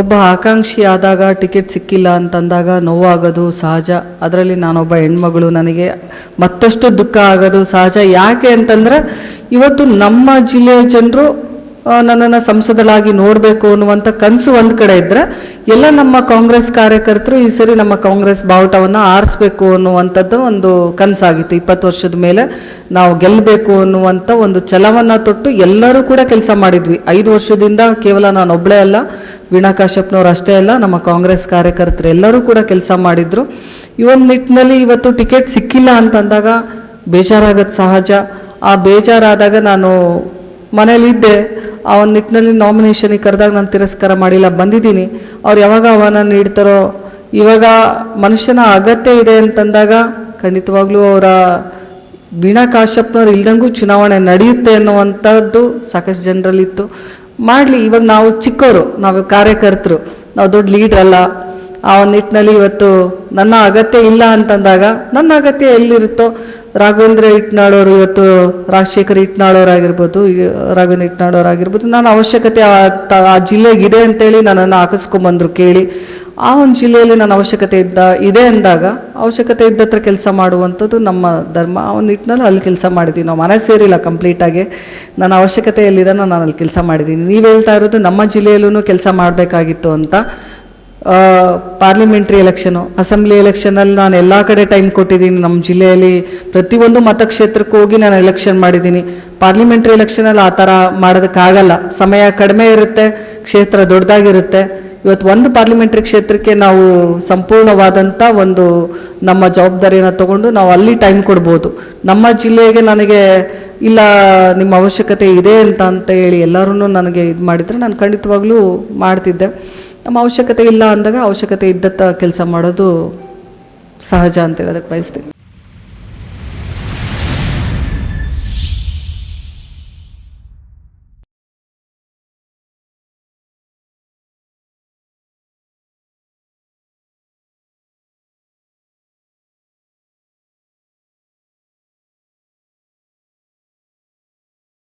ಒಬ್ಬ ಆಕಾಂಕ್ಷಿ ಆದಾಗ ಟಿಕೆಟ್ ಸಿಕ್ಕಿಲ್ಲ ಅಂತಂದಾಗ ನೋವಾಗೋದು ಸಹಜ. ಅದರಲ್ಲಿ ನಾನೊಬ್ಬ ಹೆಣ್ಮಗಳು ನನಗೆ ಮತ್ತಷ್ಟು ದುಃಖ ಆಗೋದು ಸಹಜ. ಯಾಕೆ ಅಂತಂದ್ರೆ ಇವತ್ತು ನಮ್ಮ ಜಿಲ್ಲೆಯ ಜನರು ನನ್ನನ್ನು ಸಂಸದಳಾಗಿ ನೋಡಬೇಕು ಅನ್ನುವಂಥ ಕನಸು ಒಂದು ಕಡೆ ಇದ್ದರೆ ಎಲ್ಲ ನಮ್ಮ ಕಾಂಗ್ರೆಸ್ ಕಾರ್ಯಕರ್ತರು ಈ ಸರಿ ನಮ್ಮ ಕಾಂಗ್ರೆಸ್ ಬಾವುಟವನ್ನು ಆರಿಸ್ಬೇಕು ಅನ್ನುವಂಥದ್ದು ಒಂದು ಕನಸಾಗಿತ್ತು. ಇಪ್ಪತ್ತು ವರ್ಷದ ಮೇಲೆ ನಾವು ಗೆಲ್ಲಬೇಕು ಅನ್ನುವಂಥ ಒಂದು ಛಲವನ್ನು ತೊಟ್ಟು ಎಲ್ಲರೂ ಕೂಡ ಕೆಲಸ ಮಾಡಿದ್ವಿ. ಐದು ವರ್ಷದಿಂದ ಕೇವಲ ನಾನೊಬ್ಬಳೇ ಅಲ್ಲ ವೀಣಾ ಕಾಶ್ಯಪ್ನವ್ರು ಅಷ್ಟೇ ಅಲ್ಲ, ನಮ್ಮ ಕಾಂಗ್ರೆಸ್ ಕಾರ್ಯಕರ್ತರು ಎಲ್ಲರೂ ಕೂಡ ಕೆಲಸ ಮಾಡಿದ್ರು. ಈ ಒಂದು ನಿಟ್ಟಿನಲ್ಲಿ ಇವತ್ತು ಟಿಕೆಟ್ ಸಿಕ್ಕಿಲ್ಲ ಅಂತಂದಾಗ ಬೇಜಾರಾಗದ್ ಸಹಜ. ಆ ಬೇಜಾರಾದಾಗ ನಾನು ಮನೇಲಿದ್ದೆ. ಆ ಒಂದು ನಿಟ್ಟಿನಲ್ಲಿ ನಾಮಿನೇಷನಿಗೆ ಕರೆದಾಗ ನಾನು ತಿರಸ್ಕಾರ ಮಾಡಿಲ್ಲ, ಬಂದಿದ್ದೀನಿ. ಅವ್ರು ಯಾವಾಗ ಆಹ್ವಾನ ನೀಡ್ತಾರೋ, ಇವಾಗ ಮನುಷ್ಯನ ಅಗತ್ಯ ಇದೆ ಅಂತಂದಾಗ ಖಂಡಿತವಾಗ್ಲೂ ಅವರ ವೀಣಾ ಕಾಶ್ಯಪ್ನವ್ರು ಇಲ್ದಂಗೂ ಚುನಾವಣೆ ನಡೆಯುತ್ತೆ ಅನ್ನುವಂಥದ್ದು ಸಾಕಷ್ಟು ಜನರಲ್ಲಿತ್ತು. ಮಾಡಲಿ, ಇವಾಗ ನಾವು ಚಿಕ್ಕವರು ನಾವು ಕಾರ್ಯಕರ್ತರು, ನಾವು ದೊಡ್ಡ ಲೀಡ್ರ್ ಅಲ್ಲ. ಆ ನಿಟ್ಟಿನಲ್ಲಿ ಇವತ್ತು ನನ್ನ ಅಗತ್ಯ ಇಲ್ಲ ಅಂತಂದಾಗ, ನನ್ನ ಅಗತ್ಯ ಎಲ್ಲಿರುತ್ತೋ, ರಾಘವೇಂದ್ರ ಇಟ್ನಾಳವರು ಇವತ್ತು, ರಾಜಶೇಖರ್ ಇಟ್ನಾಳವರಾಗಿರ್ಬೋದು ಈ ರಾಘವೇಂದ್ರ ಇಟ್ನಾಳವರಾಗಿರ್ಬೋದು ನಾನು ಅವಶ್ಯಕತೆ ಆ ಜಿಲ್ಲೆಗಿದೆ ಅಂತೇಳಿ ನನ್ನನ್ನು ಹಾಕಿಸ್ಕೊಂಬಂದ್ರು ಕೇಳಿ. ಆ ಒಂದು ಜಿಲ್ಲೆಯಲ್ಲಿ ನನ್ನ ಅವಶ್ಯಕತೆ ಇದ್ದ, ಇದೆ ಅಂದಾಗ ಅವಶ್ಯಕತೆ ಇದ್ದತ್ರ ಕೆಲಸ ಮಾಡುವಂಥದ್ದು ನಮ್ಮ ಧರ್ಮ. ಆ ಒಂದು ನಿಟ್ಟಿನಲ್ಲಿ ಅಲ್ಲಿ ಕೆಲಸ ಮಾಡಿದ್ದೀವಿ ನಾವು ಮನೆ ಸೇರಿಲ್ಲ ಕಂಪ್ಲೀಟಾಗಿ ನನ್ನ ಅವಶ್ಯಕತೆ ಎಲ್ಲಿದೆ ನಾನು ಅಲ್ಲಿ ಕೆಲಸ ಮಾಡಿದ್ದೀನಿ. ನೀವು ಹೇಳ್ತಾ ಇರೋದು ನಮ್ಮ ಜಿಲ್ಲೆಯಲ್ಲೂ ಕೆಲಸ ಮಾಡಬೇಕಾಗಿತ್ತು ಅಂತ. ಪಾರ್ಲಿಮೆಂಟ್ರಿ ಎಲೆಕ್ಷನು ಅಸೆಂಬ್ಲಿ ಎಲೆಕ್ಷನಲ್ಲಿ ನಾನು ಎಲ್ಲ ಕಡೆ ಟೈಮ್ ಕೊಟ್ಟಿದ್ದೀನಿ. ನಮ್ಮ ಜಿಲ್ಲೆಯಲ್ಲಿ ಪ್ರತಿಯೊಂದು ಮತಕ್ಷೇತ್ರಕ್ಕೆ ಹೋಗಿ ನಾನು ಎಲೆಕ್ಷನ್ ಮಾಡಿದ್ದೀನಿ. ಪಾರ್ಲಿಮೆಂಟ್ರಿ ಎಲೆಕ್ಷನಲ್ಲಿ ಆ ಥರ ಮಾಡೋದಕ್ಕಾಗಲ್ಲ. ಸಮಯ ಕಡಿಮೆ ಇರುತ್ತೆ, ಕ್ಷೇತ್ರ ದೊಡ್ಡದಾಗಿರುತ್ತೆ. ಇವತ್ತು ಒಂದು ಪಾರ್ಲಿಮೆಂಟ್ರಿ ಕ್ಷೇತ್ರಕ್ಕೆ ನಾವು ಸಂಪೂರ್ಣವಾದಂಥ ಒಂದು ನಮ್ಮ ಜವಾಬ್ದಾರಿಯನ್ನು ತಗೊಂಡು ನಾವು ಅಲ್ಲಿ ಟೈಮ್ ಕೊಡ್ಬೋದು. ನಮ್ಮ ಜಿಲ್ಲೆಗೆ ನನಗೆ ಇಲ್ಲ, ನಿಮ್ಮ ಅವಶ್ಯಕತೆ ಇದೆ ಅಂತ ಅಂತ ಹೇಳಿ ಎಲ್ಲರೂ ನನಗೆ ಇದು ಮಾಡಿದರೆ ನಾನು ಖಂಡಿತವಾಗ್ಲೂ ಮಾಡ್ತಿದ್ದೆ. ನಮ್ಮ ಅವಶ್ಯಕತೆ ಇಲ್ಲ ಅಂದಾಗ ಅವಶ್ಯಕತೆ ಇದ್ದತ್ತ ಕೆಲಸ ಮಾಡೋದು ಸಹಜ ಅಂತ ಹೇಳೋದಕ್ಕೆ ಬಯಸ್ತೀನಿ.